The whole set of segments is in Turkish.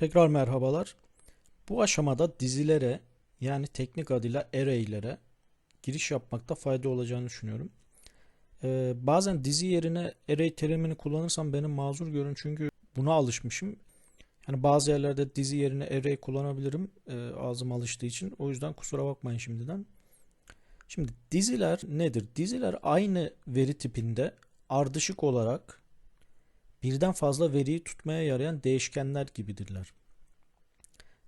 Tekrar merhabalar. Bu aşamada dizilere yani teknik adıyla array'lere giriş yapmakta fayda olacağını düşünüyorum. Ee, bazen dizi yerine array terimini kullanırsam beni mazur görün çünkü buna alışmışım. Yani bazı yerlerde dizi yerine array kullanabilirim e, ağzım alıştığı için. O yüzden kusura bakmayın şimdiden. Şimdi diziler nedir? Diziler aynı veri tipinde ardışık olarak birden fazla veriyi tutmaya yarayan değişkenler gibidirler.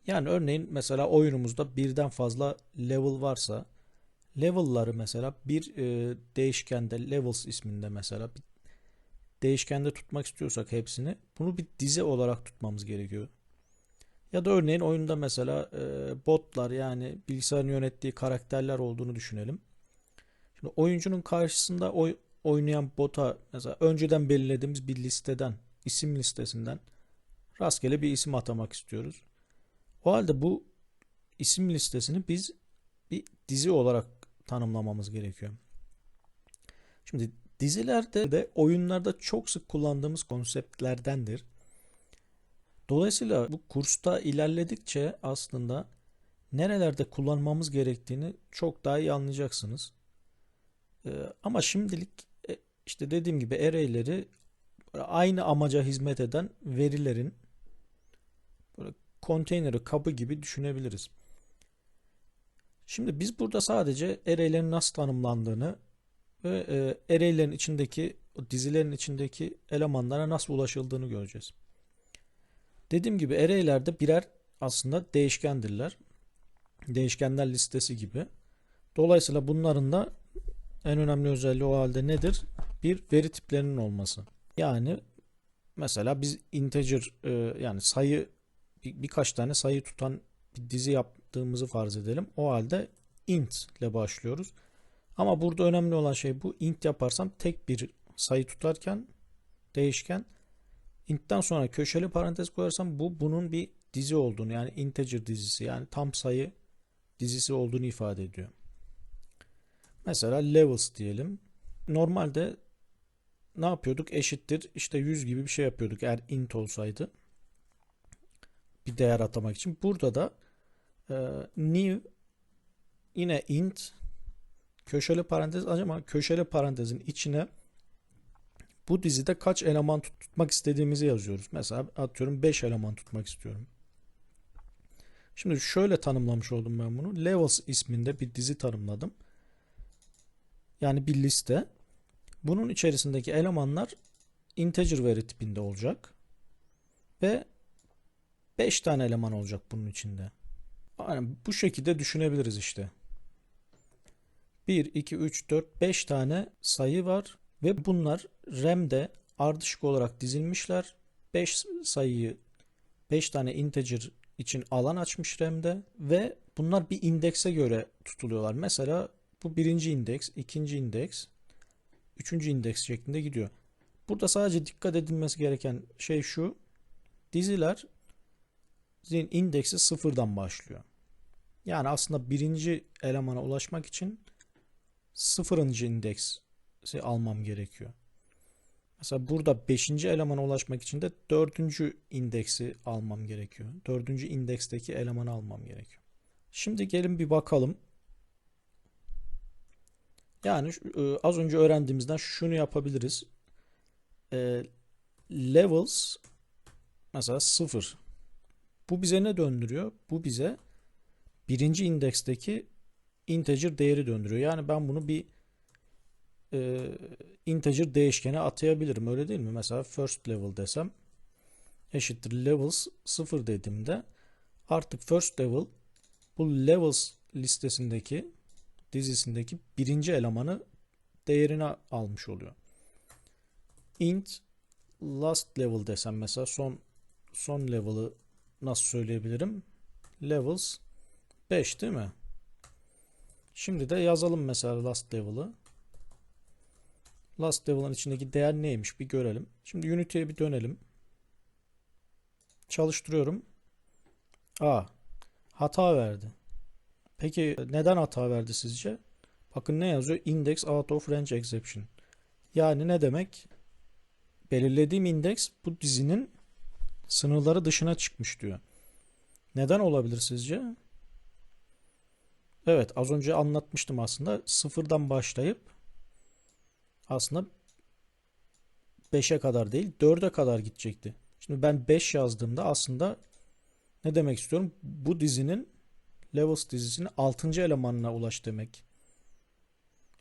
Yani örneğin mesela oyunumuzda birden fazla level varsa level'ları mesela bir e, değişkende levels isminde mesela bir değişkende tutmak istiyorsak hepsini bunu bir dizi olarak tutmamız gerekiyor. Ya da örneğin oyunda mesela e, botlar yani bilgisayarın yönettiği karakterler olduğunu düşünelim. Şimdi oyuncunun karşısında oy, oynayan bota mesela önceden belirlediğimiz bir listeden, isim listesinden rastgele bir isim atamak istiyoruz. O halde bu isim listesini biz bir dizi olarak tanımlamamız gerekiyor. Şimdi dizilerde de oyunlarda çok sık kullandığımız konseptlerdendir. Dolayısıyla bu kursta ilerledikçe aslında nerelerde kullanmamız gerektiğini çok daha iyi anlayacaksınız. Ee, ama şimdilik e, işte dediğim gibi array'leri aynı amaca hizmet eden verilerin konteyneri kabı gibi düşünebiliriz. Şimdi biz burada sadece array'lerin nasıl tanımlandığını ve e, içindeki dizilerin içindeki elemanlara nasıl ulaşıldığını göreceğiz. Dediğim gibi array'lerde birer aslında değişkendirler. Değişkenler listesi gibi. Dolayısıyla bunların da en önemli özelliği o halde nedir? Bir veri tiplerinin olması. Yani mesela biz integer e, yani sayı bir, birkaç tane sayı tutan bir dizi yaptığımızı farz edelim. O halde int ile başlıyoruz. Ama burada önemli olan şey bu. int yaparsam tek bir sayı tutarken değişken int'ten sonra köşeli parantez koyarsam bu bunun bir dizi olduğunu yani integer dizisi yani tam sayı dizisi olduğunu ifade ediyor. Mesela levels diyelim. Normalde ne yapıyorduk? Eşittir işte 100 gibi bir şey yapıyorduk eğer int olsaydı. Bir değer atamak için. Burada da e, new yine int köşeli parantez ama köşeli parantezin içine bu dizide kaç eleman tutmak istediğimizi yazıyoruz. Mesela atıyorum 5 eleman tutmak istiyorum. Şimdi şöyle tanımlamış oldum ben bunu. Levels isminde bir dizi tanımladım. Yani bir liste. Bunun içerisindeki elemanlar integer veri tipinde olacak. Ve 5 tane eleman olacak bunun içinde. Yani bu şekilde düşünebiliriz işte. 1, 2, 3, 4, 5 tane sayı var ve bunlar RAM'de ardışık olarak dizilmişler. 5 sayıyı 5 tane integer için alan açmış RAM'de ve bunlar bir indekse göre tutuluyorlar. Mesela bu birinci indeks, ikinci indeks, üçüncü indeks şeklinde gidiyor. Burada sadece dikkat edilmesi gereken şey şu. Diziler indeksi sıfırdan başlıyor. Yani aslında birinci elemana ulaşmak için sıfırıncı indeksi almam gerekiyor. Mesela burada beşinci elemana ulaşmak için de dördüncü indeksi almam gerekiyor. Dördüncü indeksteki elemanı almam gerekiyor. Şimdi gelin bir bakalım. Yani e, az önce öğrendiğimizden şunu yapabiliriz. E, levels mesela sıfır. Bu bize ne döndürüyor? Bu bize birinci indeksteki integer değeri döndürüyor. Yani ben bunu bir e, integer değişkene atayabilirim. Öyle değil mi? Mesela first level desem eşittir levels 0 dediğimde artık first level bu levels listesindeki dizisindeki birinci elemanı değerini almış oluyor. int last level desem mesela son son level'ı nasıl söyleyebilirim? Levels 5 değil mi? Şimdi de yazalım mesela last level'ı. Last level'ın içindeki değer neymiş bir görelim. Şimdi Unity'ye bir dönelim. Çalıştırıyorum. A. Hata verdi. Peki neden hata verdi sizce? Bakın ne yazıyor? Index out of range exception. Yani ne demek? Belirlediğim indeks bu dizinin sınırları dışına çıkmış diyor. Neden olabilir sizce? Evet, az önce anlatmıştım aslında. Sıfırdan başlayıp aslında 5'e kadar değil 4'e kadar gidecekti. Şimdi ben 5 yazdığımda aslında ne demek istiyorum? Bu dizinin Levels dizisinin 6. elemanına ulaş demek.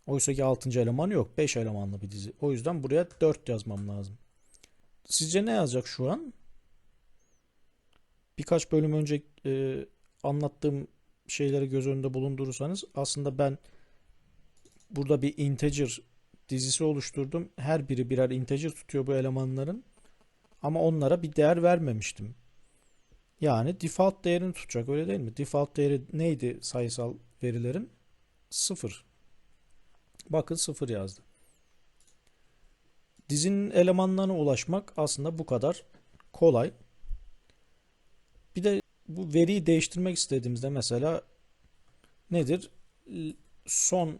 Oysa ki 6. elemanı yok. 5 elemanlı bir dizi. O yüzden buraya 4 yazmam lazım. Sizce ne yazacak şu an? Birkaç bölüm önce e, anlattığım şeyleri göz önünde bulundurursanız aslında ben burada bir integer dizisi oluşturdum. Her biri birer integer tutuyor bu elemanların. Ama onlara bir değer vermemiştim. Yani default değerini tutacak öyle değil mi? Default değeri neydi sayısal verilerin? 0. Bakın 0 yazdı. Dizinin elemanlarına ulaşmak aslında bu kadar kolay. Bir de bu veriyi değiştirmek istediğimizde mesela nedir? Son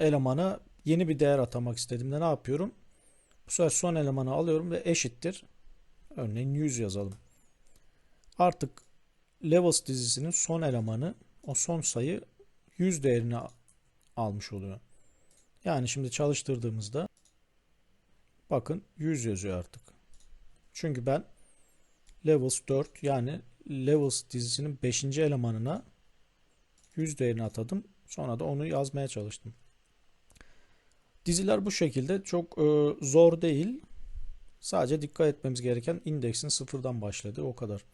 elemana yeni bir değer atamak istediğimde ne yapıyorum? Bu sefer son elemanı alıyorum ve eşittir. Örneğin 100 yazalım. Artık levels dizisinin son elemanı o son sayı 100 değerini almış oluyor. Yani şimdi çalıştırdığımızda bakın 100 yazıyor artık. Çünkü ben levels 4 yani levels dizisinin 5. elemanına 100 değerini atadım. Sonra da onu yazmaya çalıştım. Diziler bu şekilde çok e, zor değil. Sadece dikkat etmemiz gereken indeksin sıfırdan başladığı o kadar.